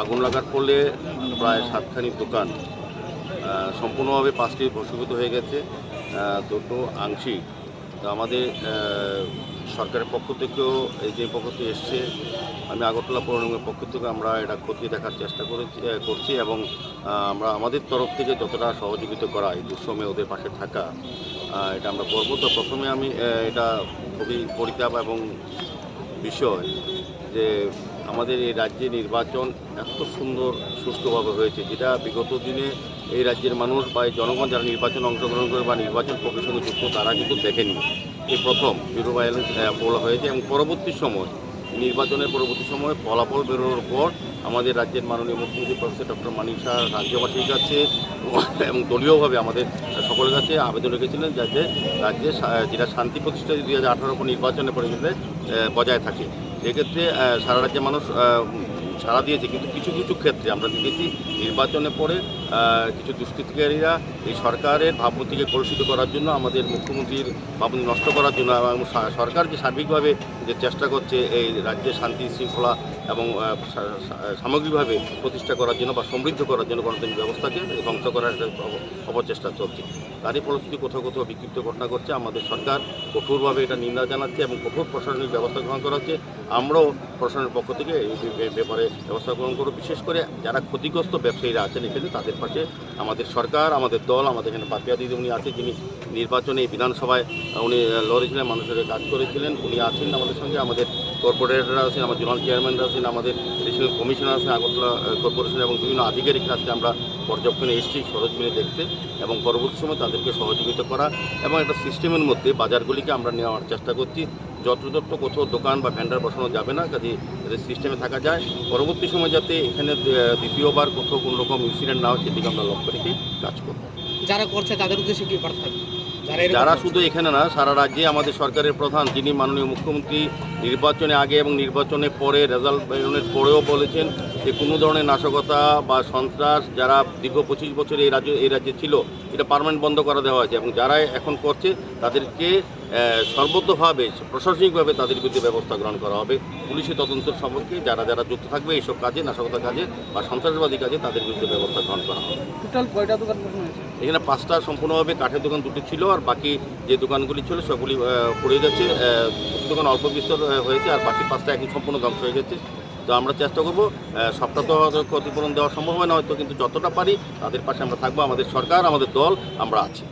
আগুন লাগার ফলে প্রায় সাতখানি দোকান সম্পূর্ণভাবে পাঁচটি ভস্মীভূত হয়ে গেছে দুটো আংশিক। তো আমাদের সরকারের পক্ষ থেকেও এই যে পক্ষ থেকে এসছে, আমি আগরতলা পৌর নিগমের পক্ষ থেকে আমরা এটা খতিয়ে দেখার চেষ্টা করেছি করছি এবং আমরা আমাদের তরফ থেকে যতটা সহযোগিতা করা এই দুঃসময়ে ওদের পাশে থাকা এটা আমরা করব। তো প্রথমে আমি এটা খুবই পরিতাপ এবং বিষয় যে আমাদের এই রাজ্যে নির্বাচন এত সুন্দর সুষ্ঠুভাবে হয়েছে যেটা বিগত দিনে এই রাজ্যের মানুষ বা এই জনগণ যারা নির্বাচনে অংশগ্রহণ করে বা নির্বাচন সঙ্গে যুক্ত তারা কিন্তু দেখেনি। এই প্রথম জিরো ভায়োলেন্স বলা হয়েছে এবং পরবর্তী সময় নির্বাচনের পরবর্তী সময়ে ফলাফল বেরোনোর পর আমাদের রাজ্যের মাননীয় মুখ্যমন্ত্রী প্রফেসর ডক্টর মানিক শাহ রাজ্যবাসীর কাছে এবং দলীয়ভাবে আমাদের সকলের কাছে আবেদন রেখেছিলেন যাতে রাজ্যে যেটা শান্তি প্রতিষ্ঠা দুই হাজার আঠারো নির্বাচনের আহ, বজায় থাকে। সেক্ষেত্রে আহ, সারা রাজ্যের মানুষ সাড়া দিয়েছে। কিন্তু কিছু কিছু ক্ষেত্রে আমরা দেখেছি নির্বাচনে পরে কিছু দুষ্কৃতিকারীরা এই সরকারের ভাবমূর্তিকে কলুষিত করার জন্য আমাদের মুখ্যমন্ত্রীর ভাবমূর্তি নষ্ট করার জন্য এবং সরকার যে সার্বিকভাবে যে চেষ্টা করছে এই রাজ্যে শান্তি শৃঙ্খলা এবং সামগ্রিকভাবে প্রতিষ্ঠা করার জন্য বা সমৃদ্ধ করার জন্য গণতান্ত্রিক ব্যবস্থাকে ধ্বংস করার অপচেষ্টা চলছে। তারই ফলশ্রুতি কোথাও কোথাও বিক্ষিপ্ত ঘটনা ঘটছে। আমাদের সরকার কঠোরভাবে এটা নিন্দা জানাচ্ছে এবং কঠোর প্রশাসনিক ব্যবস্থা গ্রহণ করা হচ্ছে আমরাও প্রশাসনের পক্ষ থেকে এই ব্যাপারে ব্যবস্থা গ্রহণ করব। বিশেষ করে যারা ক্ষতিগ্রস্ত ব্যবসায়ীরা আছেন এখানে, তাদের পাশে আমাদের সরকার, আমাদের দল, আমাদের এখানে পাপিয়া দিদি উনি আছে যিনি নির্বাচনে বিধানসভায়, উনি লড়েছিলেন, মানুষের কাজ করেছিলেন, উনি আছেন আমাদের সঙ্গে, আমাদের কর্পোরেটররা আছেন, আমাদের জোনাল চেয়ারম্যানরা আছেন, আমাদের ন্যাশনাল কমিশনার আছেন আগরতলা কর্পোরেশন এবং বিভিন্ন আধিকারিকরা আজকে আমরা পর্যবেক্ষণে এসেছি সরজমিনে দেখতে এবং পরবর্তী সময় তাদেরকে সহযোগিতা করা এবং একটা সিস্টেমের মধ্যে বাজারগুলিকে আমরা নেওয়ার চেষ্টা করছি। যত্রতত্র কোথাও দোকান বা ভ্যান্ডার বসানো যাবে না, কাজে যাতে সিস্টেমে থাকা যায় পরবর্তী সময় যাতে এখানে দ্বিতীয়বার কোথাও কোনো রকম ইনসিডেন্ট না হয়, সেদিকে আমরা লক্ষ্য রেখে কাজ করব যারা করছে, তাদের উদ্দেশ্যে কি বার্তা থাকবে? যারা? শুধু এখানে না সারা রাজ্যে আমাদের সরকারের প্রধান যিনি মাননীয় মুখ্যমন্ত্রী নির্বাচনে আগে এবং নির্বাচনের পরে রেজাল্ট বেরোনোর পরেও বলেছেন যে কোনো ধরনের নাশকতা বা সন্ত্রাস যারা দীর্ঘ পঁচিশ বছর এই রাজ্য এই রাজ্যে ছিল এটা পার্মানেন্ট বন্ধ করে দেওয়া হয়েছে এবং যারা এখন করছে তাদেরকে সর্বতভাবে প্রশাসনিকভাবে তাদের বিরুদ্ধে ব্যবস্থা গ্রহণ করা হবে। পুলিশের তদন্ত সম্পর্কে যারা যারা যুক্ত থাকবে এইসব কাজে নাশকতা কাজে বা সন্ত্রাসবাদী কাজে তাদের বিরুদ্ধে ব্যবস্থা গ্রহণ করা হবে। টোটাল কয়টা দোকান এখানে পাঁচটা সম্পূর্ণভাবে কাঠের দোকান দুটি ছিল। আর বাকি যে দোকানগুলি ছিল সেগুলি পড়ে গেছে। দোকান অল্প বিস্তর হয়েছে আর বাকি পাঁচটা এখন সম্পূর্ণ ধ্বংস হয়ে গেছে। তো আমরা চেষ্টা করব সবটা তো ক্ষতিপূরণ দেওয়া সম্ভব হয় না, হয়তো কিন্তু যতটা পারি তাদের পাশে আমরা থাকব। আমাদের সরকার, আমাদের দল, আমরা আছি।